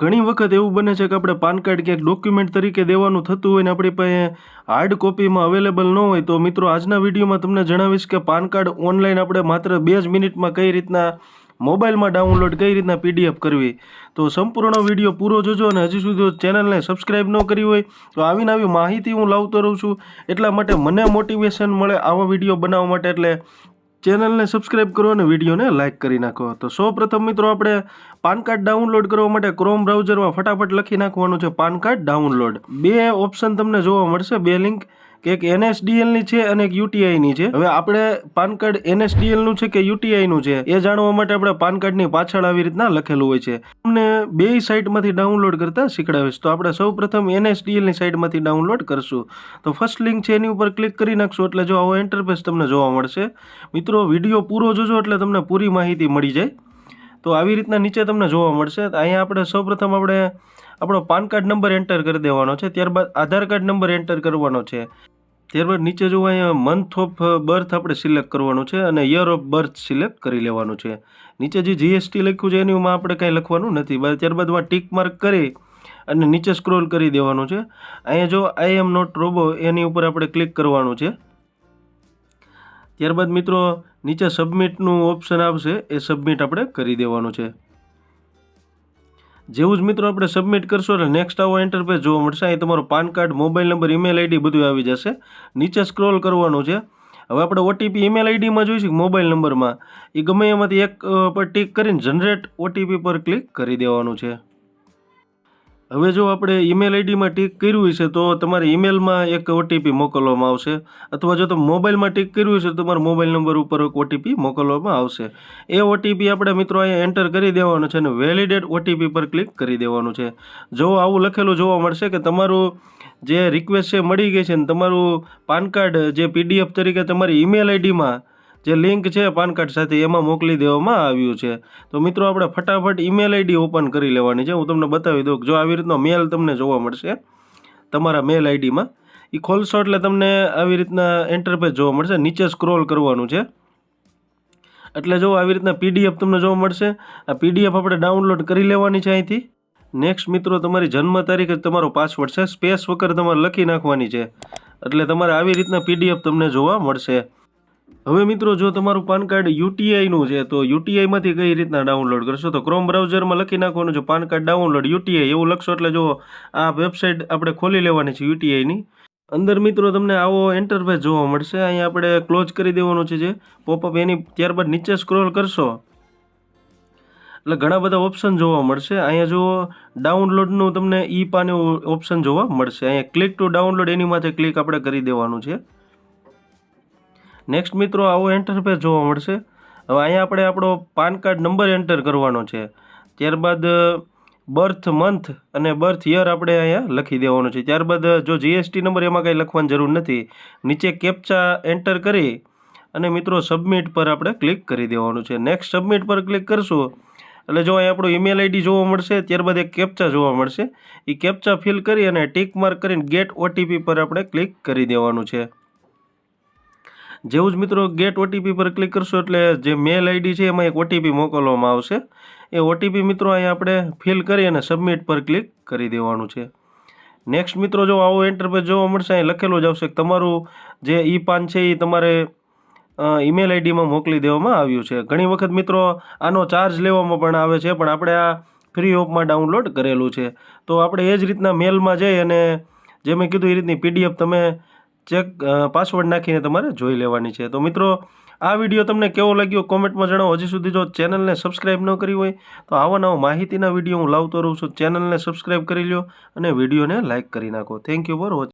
ઘણી વખત એવું બને છે કે આપણે પાન કાર્ડ ક્યાંક ડોક્યુમેન્ટ તરીકે દેવાનું થતું હોય ને આપણી પાસે હાર્ડ કોપીમાં અવેલેબલ ન હોય, તો મિત્રો આજના વિડીયોમાં તમને જણાવીશ કે પાન કાર્ડ ઓનલાઈન આપણે માત્ર બે જ મિનિટમાં કઈ રીતના મોબાઈલમાં ડાઉનલોડ કઈ રીતના પીડીએફ કરવી. તો સંપૂર્ણ વીડિયો પૂરો જોજો અને હજી સુધી ચેનલને સબસ્ક્રાઈબ ન કરી હોય, તો આવીને આવી માહિતી હું લાવતો રહું છું. એટલા માટે મને મોટિવેશન મળે આવા વીડિયો બનાવવા માટે, એટલે ચેનલને સબસ્ક્રાઈબ કરો અને વિડીયોને લાઇક કરી નાખો. તો સૌ પ્રથમ મિત્રો આપણે પાન કાર્ડ ડાઉનલોડ કરવા માટે ક્રોમ બ્રાઉઝરમાં ફટાફટ લખી નાખવાનું છે પાન કાર્ડ ડાઉનલોડ બે ઓપ્શન તમને જોવા મળશે. બે લિંક કે એક એનએસડીએલની છે અને એક યુટીઆઈની છે. હવે આપણે પાન કાર્ડ એનએસડીએલનું છે કે યુટીઆઈનું છે, એ જાણવા માટે આપણે પાન કાર્ડની પાછળ આવી રીતના લખેલું હોય છે. તમને બે સાઇટમાંથી ડાઉનલોડ કરતા શીખડાવીશ. તો આપણે સૌ પ્રથમ એનએસડીએલની સાઇટમાંથી ડાઉનલોડ કરશું. તો ફર્સ્ટ લિંક છે એની ઉપર ક્લિક કરી નાખશું એટલે જો આવો ઇન્ટરફેસ તમને જોવા મળશે. મિત્રો, વીડિયો પૂરો જોજો એટલે તમને પૂરી માહિતી મળી જાય. તો આવી રીતના નીચે તમને જોવા મળશે. અહીંયા આપણે સૌપ્રથમ આપણે, આપણો પાન કાર્ડ નંબર એન્ટર કરી દેવાનો છે. ત્યારબાદ આધાર કાર્ડ નંબર એન્ટર કરવાનો છે. ત્યારબાદ નીચે જો અહીંયા મંથ ઓફ બર્થ આપણે સિલેક્ટ કરવાનું છે અને યર ઓફ બર્થ સિલેક્ટ કરી લેવાનું છે. નીચે જે જીએસટી લખ્યું છે એનીમાં આપણે કાંઈ લખવાનું નથી. ત્યારબાદ ટીક માર્ક કરી અને નીચે સ્ક્રોલ કરી દેવાનું છે. અહીંયા જો આઈ એમ નોટ રોબો એની ઉપર આપણે ક્લિક કરવાનું છે. ત્યારબાદ મિત્રો, નીચે સબમિટનું ઓપ્શન આવશે, એ સબમિટ આપણે કરી દેવાનું છે. જેવું જ મિત્રો આપણે સબમિટ કરશો એટલે નેક્સ્ટ આવો ઇન્ટરફેસ જોવા મળશે. અહીં તમારો PAN card mobile number email ID બધું આવી જશે. નીચે સ્ક્રોલ કરવાનું છે. હવે આપણે ઓટીપી ઈમેલ આઈડીમાં જોઈશું મોબાઈલ નંબરમાં એ ગમે એમાંથી એક પર ટીક કરીને જનરેટ ઓટીપી પર ક્લિક કરી દેવાનું છે. હવે જો આપણે ઈમેલ આઈડીમાં ટીક કર્યું હશે તો તમારે ઈમેલમાં એક ઓટીપી મોકલવામાં આવશે. અથવા જો તમે મોબાઈલમાં ટીક કર્યું હશે તો તમારા મોબાઈલ નંબર ઉપર એક ઓટીપી મોકલવામાં આવશે. એ ઓટીપી આપણે મિત્રો અહીંયા એન્ટર કરી દેવાનો છે અને વેલિડેટ ઓટીપી પર ક્લિક કરી દેવાનું છે. જો આવું લખેલું જોવા મળશે કે તમારું જે રિક્વેસ્ટ છે મળી ગઈ છે ને તમારું પાન કાર્ડ જે પીડીએફ તરીકે તમારી ઈમેલ આઈડીમાં જે લિંક છે પાન કાર્ડ સાથે એમાં મોકલી દેવામાં આવ્યું છે. તો મિત્રો, આપણે ફટાફટ ઈમેલ આઈડી ઓપન કરી લેવાની છે. હું તમને બતાવી દઉં જો આવી રીતનો મેલ તમને જોવા મળશે, તમારા મેલ આઈડીમાં એ ખોલશો એટલે તમને આવી રીતના એન્ટરપેજ જોવા મળશે. નીચે સ્ક્રોલ કરવાનું છે. એટલે જો આવી રીતના પીડીએફ તમને જોવા મળશે, આ પીડીએફ આપણે ડાઉનલોડ કરી લેવાની છે અહીંથી. નેક્સ્ટ મિત્રો, તમારી જન્મ તારીખ તમારો પાસવર્ડ છે. સ્પેસ વગર તમારે લખી નાખવાની છે. એટલે તમારે આવી રીતના પીડીએફ તમને જોવા મળશે. હવે મિત્રો, જો તમારું પાન કાર્ડ યુટીઆઈનું છે, તો યુટીઆઈમાંથી કઈ રીતના ડાઉનલોડ કરશો? તો ક્રોમ બ્રાઉઝરમાં લખી નાખવાનું છે, પાન કાર્ડ ડાઉનલોડ યુટીઆઈ. એવું લખશો એટલે જો આ વેબસાઇટ આપણે ખોલી લેવાની છે યુટીઆઈની અંદર મિત્રો, તમને આવો એન્ટરફેસ જોવા મળશે. અહીંયા આપણે ક્લોઝ કરી દેવાનું છે જે પોપઅપ એની ત્યારબાદ નીચે સ્ક્રોલ કરશો. એટલે ઘણા બધા ઓપ્શન જોવા મળશે. અહીંયા જો ડાઉનલોડનું તમને ઈ પાન ઓપ્શન જોવા મળશે. અહીંયા ક્લિક ટુ ડાઉનલોડ એની માથે ક્લિક આપણે કરી દેવાનું છે. નેક્સ્ટ મિત્રો, આવો એન્ટરફેસ જોવા મળશે. હવે અહીંયા આપણે આપણો પાન કાર્ડ નંબર એન્ટર કરવાનો છે. ત્યારબાદ બર્થ મંથ અને બર્થ યર આપણે અહીંયા લખી દેવાનું છે. ત્યારબાદ જો જીએસટી નંબર એમાં કંઈ લખવાની જરૂર નથી, નીચે કેપ્ચા એન્ટર કરી અને મિત્રો સબમિટ પર આપણે ક્લિક કરી દેવાનું છે. નેક્સ્ટ સબમિટ પર ક્લિક કરશું, એટલે જો અહીં આપણું ઈમેલ આઈડી જોવા મળશે, ત્યારબાદ એક કેપ્ચા જોવા મળશે. એ કેપ્ચા ફિલ કરી અને ટીક માર્ક કરીને ગેટ ઓટીપી પર આપણે ક્લિક કરી દેવાનું છે. જેવું જ મિત્રો ગેટ ઓટીપી પર ક્લિક કરશો એટલે જે મેલ આઈડી છે એમાં એક ઓટીપી મોકલવામાં આવશે. એ ઓટીપી મિત્રો અહીંયા આપણે ફિલ કરી અને સબમિટ પર ક્લિક કરી દેવાનું છે. નેક્સ્ટ મિત્રો જો આવો ઇન્ટરફેસ જોવા મળશે, અહીં લખેલું જ આવશે તમારું જે ઈ પાન છે એ તમારે ઈમેલ આઈડીમાં મોકલી દેવામાં આવ્યું છે. ઘણી વખત મિત્રો આનો ચાર્જ લેવામાં પણ આવે છે, પણ આપણે આ ફ્રી ઓપમાં ડાઉનલોડ કરેલું છે. તો આપણે એ જ રીતના મેલમાં જઈ અને જે મેં કીધું એ રીતની પીડીએફ તમે ચેક પાસવર્ડ નાખીને તમારે જોઈ લેવાની છે. તો મિત્રો, આ વીડિયો તમને કેવો લાગ્યો કોમેન્ટમાં જણાવો. હજી સુધી જો ચેનલને સબસ્ક્રાઈબ ન કરી હોય, તો આવા નવા માહિતીના વીડિયો હું લાવતો રહું છું. ચેનલને સબસ્ક્રાઈબ કરી લો અને વિડીયોને લાઇક કરી નાખો. Thank you for watching